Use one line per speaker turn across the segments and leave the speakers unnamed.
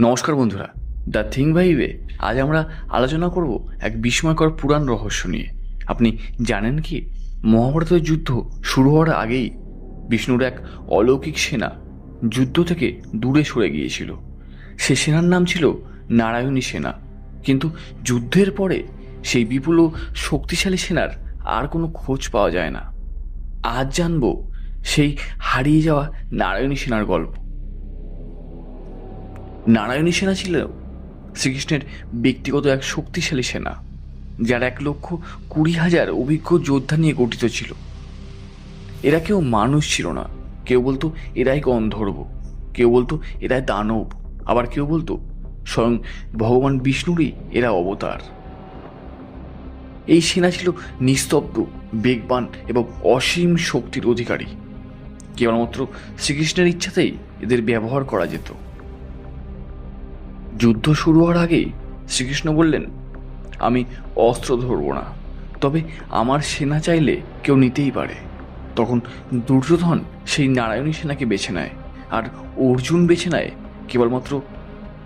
নমস্কার বন্ধুরা, the thing ভাইবে, আজ আমরা আলোচনা করব এক বিস্ময়কর পুরাণ রহস্য নিয়ে। আপনি জানেন কি? মহাভারতের যুদ্ধ শুরু হওয়ার আগেই বিষ্ণুর এক অলৌকিক সেনা যুদ্ধ থেকে দূরে সরে গিয়েছিল। সে সেনার নাম ছিল নারায়ণী সেনা। কিন্তু যুদ্ধের পরে সেই বিপুল ও শক্তিশালী সেনার আর কোনো খোঁজ পাওয়া যায় না। আজ জানব সেই হারিয়ে যাওয়া নারায়ণী সেনার গল্প। নারায়ণী সেনা ছিল শ্রীকৃষ্ণের ব্যক্তিগত এক শক্তিশালী সেনা, যার এক লক্ষ কুড়ি হাজার অভিজ্ঞ যোদ্ধা নিয়ে গঠিত ছিল। এরা কেউ মানুষ ছিল না, কেউ বলতো এরাই গন্ধর্ব, কেউ বলতো এরাই দানব, আবার কেউ বলতো স্বয়ং ভগবান বিষ্ণুরই এরা অবতার। এই সেনা ছিল নিস্তব্ধ, বেগবান এবং অসীম শক্তির অধিকারী। কেবলমাত্র শ্রীকৃষ্ণের ইচ্ছাতেই এদের ব্যবহার করা যেত। যুদ্ধ শুরু হওয়ার আগেই শ্রীকৃষ্ণ বললেন, আমি অস্ত্র ধরব না, তবে আমার সেনা চাইলে কেউ নিতেই পারে। তখন দুর্যোধন সেই নারায়ণী সেনাকে বেছে নেয় আর অর্জুন বেছে নেয় কেবলমাত্র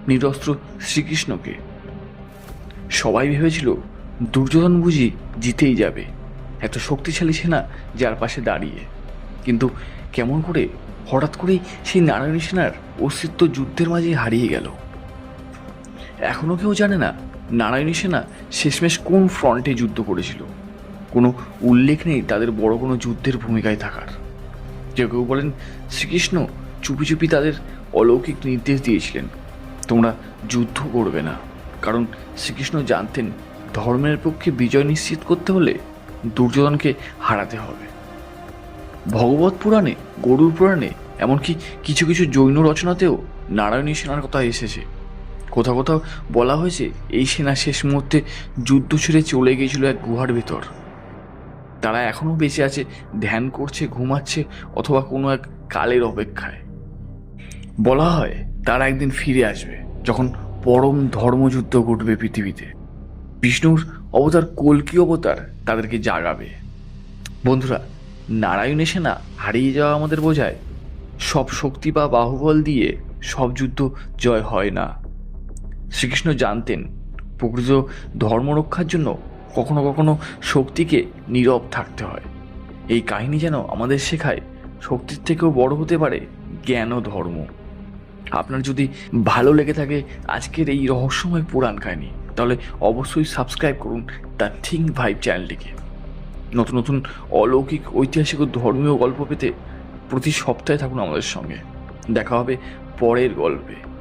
নিরস্ত্র শ্রীকৃষ্ণকে। সবাই ভেবেছিল দুর্যোধন বুঝি জিতেই যাবে, এত শক্তিশালী সেনা যার পাশে দাঁড়িয়ে। কিন্তু কেমন করে হঠাৎ করেই সেই নারায়ণী সেনার অস্তিত্ব যুদ্ধের মাঝে হারিয়ে গেল। এখনও কেউ জানে না, নারায়ণী সেনা শেষমেশ কোন ফ্রন্টে যুদ্ধ করেছিল। কোনো উল্লেখ নেই তাদের বড় কোনো যুদ্ধের ভূমিকায় থাকার। কেউ কেউ বলেন শ্রীকৃষ্ণ চুপি চুপি তাদের অলৌকিক নির্দেশ দিয়েছিলেন, তোমরা যুদ্ধ করবে না। কারণ শ্রীকৃষ্ণ জানতেন ধর্মের পক্ষে বিজয় নিশ্চিত করতে হলে দুর্যোধনকে হারাতে হবে। ভগবত পুরাণে গরুর পুরাণে, এমনকি কিছু কিছু জৈন রচনাতেও নারায়ণী সেনার কথা এসেছে। কোথাও কোথাও বলা হয়েছে, এই সেনা শেষ মুহূর্তে যুদ্ধ ছেড়ে চলে গিয়েছিল এক গুহার ভেতর। তারা এখনও বেঁচে আছে, ধ্যান করছে, ঘুমাচ্ছে, অথবা কোনো এক কালের অপেক্ষায়। বলা হয়, তারা একদিন ফিরে আসবে, যখন পরম ধর্মযুদ্ধ ঘটবে পৃথিবীতে। বিষ্ণুর অবতার কল্কি অবতার তাদেরকে জাগাবে। বন্ধুরা, নারায়ণী সেনা হারিয়ে যাওয়া আমাদের বোঝায়, সব শক্তি বা বাহুবল দিয়ে সব যুদ্ধ জয় হয় না। শ্রীকৃষ্ণ জানতেন, প্রকৃত ধর্ম রক্ষার জন্য কখনো কখনো শক্তিকে নীরব থাকতে হয়। এই কাহিনী যেন আমাদের শেখায় শক্তির থেকেও বড় হতে পারে জ্ঞান ও ধর্ম। আপনার যদি ভালো লেগে থাকে আজকের এই রহস্যময় পুরাণ কাহিনী, তাহলে অবশ্যই সাবস্ক্রাইব করুন দ্য থিঙ্ক ভাইব চ্যানেলটিকে। নতুন নতুন অলৌকিক, ঐতিহাসিক ও ধর্মীয় গল্প পেতে প্রতি সপ্তাহে থাকুন আমাদের সঙ্গে। দেখা হবে পরের গল্পে।